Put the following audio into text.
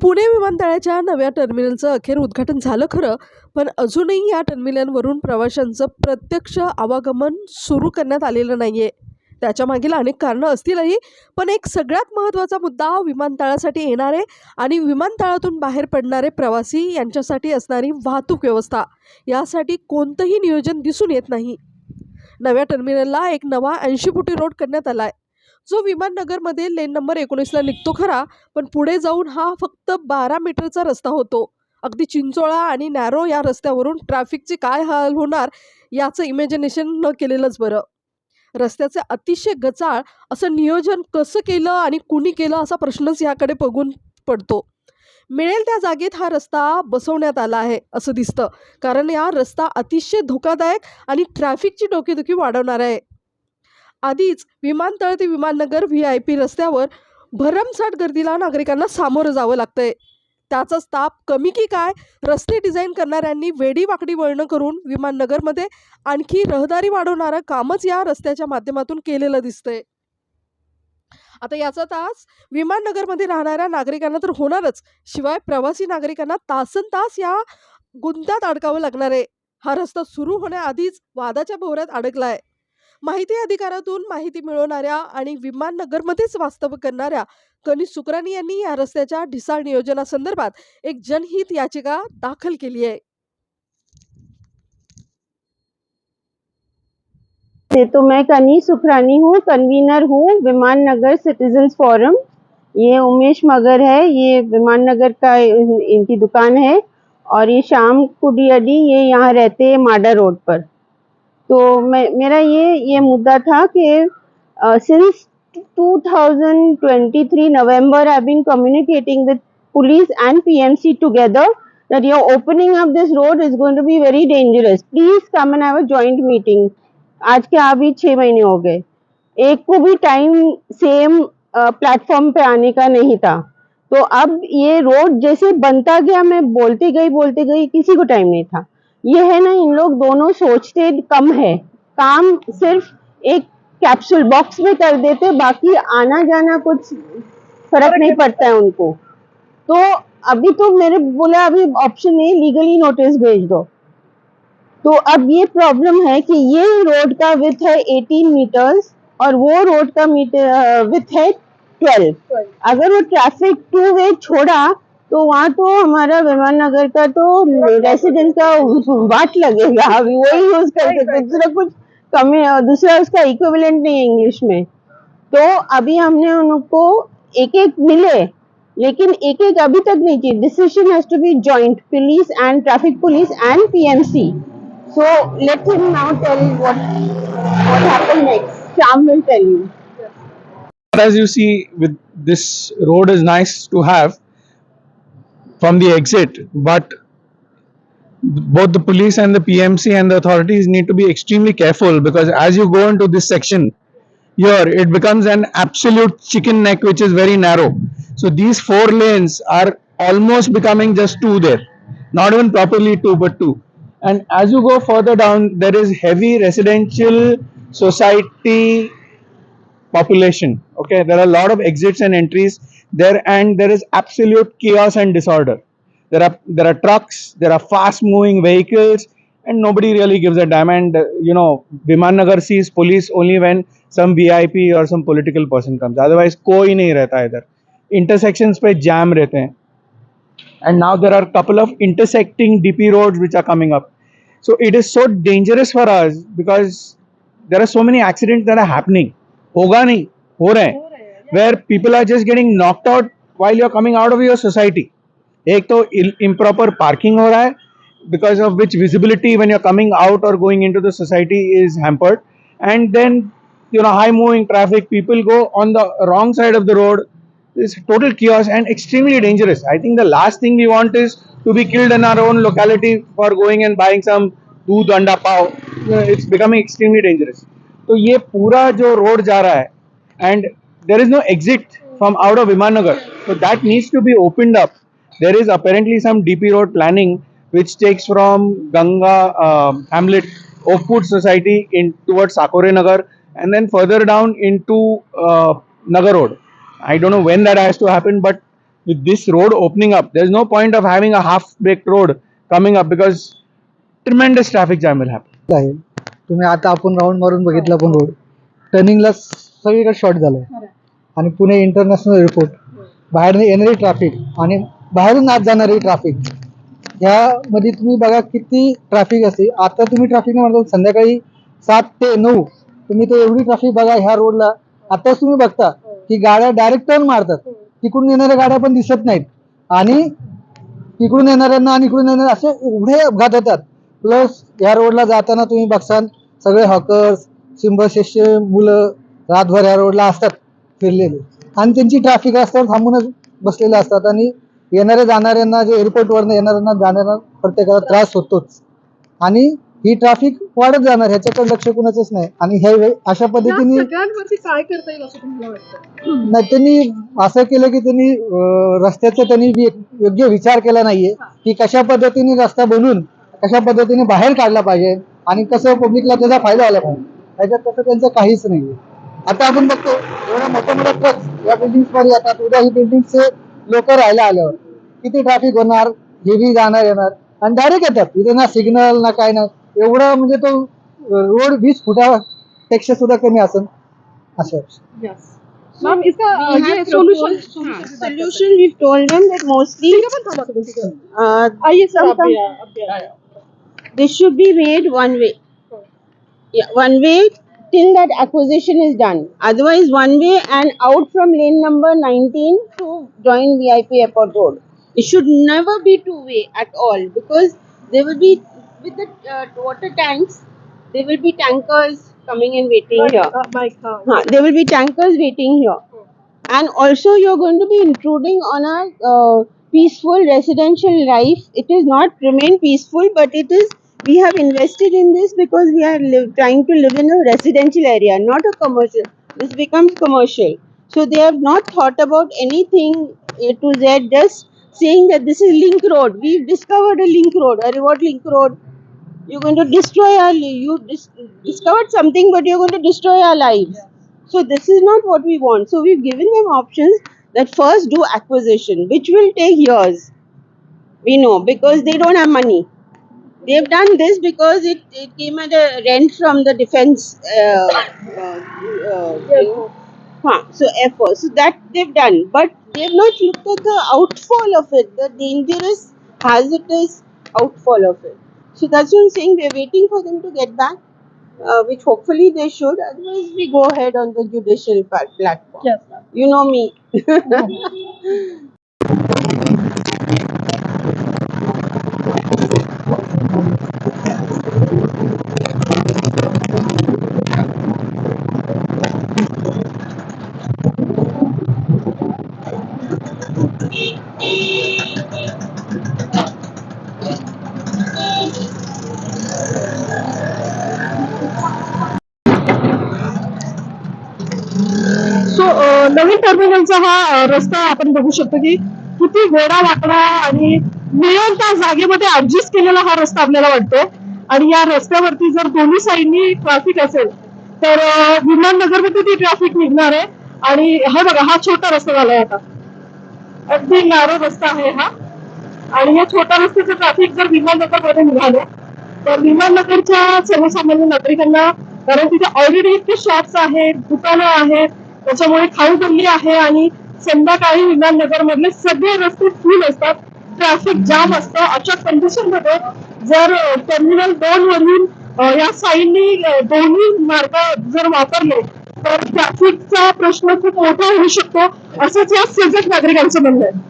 पुणे विमानतळाच्या नव्या टर्मिनलचं अखेर उद्घाटन झालं खरं पण अजूनही या टर्मिनलवरून प्रवाशांचं प्रत्यक्ष आवागमन सुरू करण्यात आलेलं नाही आहे त्याच्या मागील अनेक कारणं असतीलही पण एक सगळ्यात महत्त्वाचा मुद्दा विमानतळासाठी येणारे आणि विमानतळातून बाहेर पडणारे प्रवासी यांच्यासाठी असणारी वाहतूक व्यवस्था यासाठी कोणतंही नियोजन दिसून येत नाही. नव्या टर्मिनलला एक नवा ऐंशी फुटी रोड करण्यात आला आहे जो विमाननगरमध्ये लेन नंबर एकोणीसला निघतो खरा पण पुढे जाऊन हा फक्त बारा मीटरचा रस्ता होतो. अगदी चिंचोळा आणि नॅरो या रस्त्यावरून ट्रॅफिकचे काय हाल होणार याचं इमॅजिनेशन न केलेलंच बरं. रस्त्याचे अतिशय गचाळ असं नियोजन कसं केलं आणि कुणी केलं असा प्रश्नच याकडे बघून पडतो. मिळेल त्या जागेत हा रस्ता बसवण्यात आला आहे असं दिसतं. कारण या रस्ता अतिशय धोकादायक आणि ट्रॅफिकची डोकेदुखी वाढवणार आहे. आधीच विमानतळ ते विमाननगर व्ही आय पी रस्त्यावर भरमसाठ गर्दीला नागरिकांना सामोरं जावं लागतंय. त्याचाच ताप कमी की काय? रस्ते डिझाईन करणाऱ्यांनी वेडी वाकडी वळणं करून विमाननगरमध्ये आणखी रहदारी वाढवणारं कामच या रस्त्याच्या माध्यमातून केलेलं दिसतंय. आता याचा तास विमाननगरमध्ये राहणाऱ्या नागरिकांना तर होणारच. शिवाय प्रवासी नागरिकांना तासन तास या गुंतात अडकावं लागणार आहे. हा रस्ता सुरू होण्याआधीच वादाच्या भोवऱ्यात अडकला आहे माहिती अधिकारातून माहिती मिळवणाऱ्या आणि विमाननगरमध्येच वास्तव्य करणाऱ्या कनी सुकरानी यांनी या रस्त्याच्या ढिसाळ नियोजनासंदर्भात एक जनहित याचिका दाखल केली आहे. से तो मैं कनी सुखरानी हूँ कन्वीनर हूँ विमान नगर सिटीजन्स फोरम ये उमेश मगर है ये विमान नगर का इनकी दुकान है और ये शाम अडी ये यहाँ रहते हैं माडा रोड पर। तो मैं, मेरा ये ये मुद्दा था कि since 2023 November I been communicating with police and PMC together that your opening of this road is going to be very dangerous please come and have a joint meeting आज के अभी छह महीने हो गए। एक को भी टाइम सेम प्लेटफॉर्म पे आने का नहीं था। तो अब ये रोड जैसे बनता गया, मैं बोलती गई बोलती गई, किसी को टाइम नहीं था। ये है ना इन लोग दोनों सोचते कम है। काम सिर्फ़ एक कैप्सूल बॉक्स में कर देते बाकी आना जाना कुछ फ़र्क नहीं पड़ता है उनको। तो अभी तो मेरे बोला अभी ऑप्शन है लीगली नोटिस भेज दो। तो अब ये प्रॉब्लम है कि ये रोड का विथ है 18 मीटर्स और वो रोड का मीटर विथ है 12 अगर वो ट्रैफ़िक टू वे छोड़ा तो वहाँ तो हमारा विमान नगर का तो रेसिडेंट का वाट लगेगा। अभी वही यूज़ कर सकते दूसरा कुछ कमी दूसरा उसका इक्विवेलेंट नहीं है इंग्लिश में। तो अभी हमने उनको एक एक मिले, लेकिन एक एक अभी तक नहीं चाहिए decision has to be joint police and traffic police and PMC so let him now tell what what happened next Shyam will tell you as you see, with this road is nice to have from the exit but both the police and the pmc and the authorities need to be extremely careful because as you go into this section here it becomes an absolute chicken neck which is very narrow. So these four lanes are almost becoming just two there not even properly two but two. And as you go further down there is heavy residential society population. Okay there are a lot of exits and entries there and there is absolute chaos and disorder there are there are trucks there are fast moving vehicles and nobody really gives a damn and uh, you know viman nagar sees police only when some vip or some political person comes otherwise कोई नहीं रहता इधर intersections पे jam रहते हैं and now there are a couple of intersecting dp roads which are coming up so it is so dangerous for us because there are so many accidents that are happening होगा नहीं हो रहे हैं where people are just getting knocked out while you're coming out of your society एक तो improper parking हो रहा है because of which visibility when you're coming out or going into the society is hampered and then you know high moving traffic people go on the wrong side of the road it's total chaos and extremely dangerous i think the last thing we want is to be killed in our own locality for going and buying some दूध अंडा पाव You know, it's becoming extremely dangerous तो ये पूरा जो road जा रहा है and there is no exit from out of Vimannagar so that needs to be opened up there is apparently some DP road planning which takes from Ganga um Hamlet Oakwood Society in towards Sakore Nagar and then further down into uh, Nagar Road. I don't know when that has to happen, but with this road opening up, there's no point of having a half-baked road coming up because tremendous traffic jam will happen. आहे तुम्ही आता आपण round मारून बघितला पण road टर्निंगला सगळीकडे short झालंय आणि पुणे इंटरनॅशनल एअरपोर्ट बाहेर येणारी ट्रॅफिक आणि बाहेरून आत जाणारी ट्रॅफिक ह्यामध्ये तुम्ही बघा किती ट्रॅफिक असते. आता तुम्ही ट्रॅफिक म्हणता संध्याकाळी सात ते नऊ. तुम्ही ते एवढी ट्रॅफिक बघा ह्या रोडला आताच तुम्ही बघता की गाड्या डायरेक्ट टर्न मारतात. तिकडून येणाऱ्या गाड्या पण दिसत नाहीत. आणि तिकडून येणाऱ्यांना आणि इकडून येणाऱ्या असे एवढे अपघात होतात. प्लस या रोडला जाताना तुम्ही बघसान सगळे हॉकर्स शिंबशेषे मुलं रातभर या रोडला असतात. फिरलेले. आणि त्यांची ट्रॅफिक रस्त्यावर थांबूनच बसलेले असतात. आणि येणाऱ्या जाणाऱ्यांना जे एअरपोर्टवरनं येणाऱ्यांना जाणाऱ्यांना प्रत्येकाला त्रास होतोच. आणि ही ट्रॅफिक वाढत जाणार ह्याच्याकडे लक्ष कुणाचंच नाही. आणि हे अशा पद्धतीने सगळ्यांवरती काय करता येईल असं तुम्हाला वाटतं? नाही त्यांनी असं केलं की त्यांनी रस्त्याचा त्यांनी योग्य विचार केला नाहीये की कशा पद्धतीने रस्ता बनवून कशा पद्धतीने बाहेर काढला पाहिजे आणि कसं पब्लिकला त्याचा फायदा झाला पाहिजे. त्याच्यात तसं त्यांचं काहीच नाहीये. आता आपण बघतो एवढ्या मोठ्या मोठ्या ट्रक या बिल्डिंगमध्ये येतात. उद्या ही बिल्डिंगचे लोक राहायला आल्यावर किती ट्रॅफिक होणार? हेवी जाणार येणार. आणि डायरेक्ट येतात. इथे ना सिग्नल ना काय ना. एवढं म्हणजे तो रोड वीस फुटापेक्षा सुद्धा कमी असेल. असं मॅम इसका We अ, ये have solution proposed- solution we've told them that mostly uh, आइए सर some- आप भी आए, आप भी आए. this should be made one way. Yeah, one way till that acquisition is done. Otherwise, one way and out from lane number 19 to join VIP Airport Road. It should never be two way at all because there will be with the uh, water tanks. There will be tankers coming and waiting here. Uh, Mike, हाँ. Huh, there will be tankers waiting here. And also, you're going to be intruding on a uh, peaceful residential life. It is not remain peaceful, but it is. We have invested in this because we are live, trying to live in a residential area, not a commercial. This becomes commercial. So they have not thought about anything A to Z. Just saying that this is link road. We've discovered a link road. Arey, what link road? You're going to destroy our. You dis- discovered something, but you're going to destroy our lives. So this is not what we want. So we've given them options that first do acquisition, which will take years. We know because they don't have money. They've done this because it, it came at a rent from the defense. Uh, uh, uh. Huh, so Force. So that they've done, but they've not looked at the outfall of it, the dangerous, hazardous outfall of it. So that's what I'm saying. We're waiting for them to get back uh, which hopefully they should. Otherwise, we go ahead on the judicial pa- platform. Yes, ma'am. You know me. टर्मिनलचा हा रस्ता आपण बघू शकतो की किती वेडा वाकडा आणि मिळेल त्या जागेमध्ये ऍडजस्ट केलेला हा रस्ता आपल्याला वाटतो. आणि या रस्त्यावरती जर दोन्ही साईडनी ट्रॅफिक असेल तर विमाननगरमध्ये ती ट्रॅफिक निघणार आहे. आणि हा बघा हा छोटा रस्ता झालाय आता. अगदी नारो रस्ता आहे हा. आणि या छोट्या रस्त्याचं ट्रॅफिक जर विमाननगरमध्ये निघालं तर विमाननगरच्या सर्वसामान्य नागरिकांना कारण तिथे ऑलरेडी इतके शॉप्स आहेत दुकानं आहेत त्याच्यामुळे खाऊ गल्ली आहे आणि संध्याकाळी विमाननगर मधले सगळे रस्ते फुल असतात. ट्रॅफिक जाम असतं. अशा कंडिशनमध्ये जर टर्मिनल दोन वरून या साईडनी दोन्ही मार्ग जर वापरले तर ट्रॅफिकचा प्रश्न खूप मोठा होऊ शकतो. असंच या सजग नागरिकांचं म्हणणं आहे.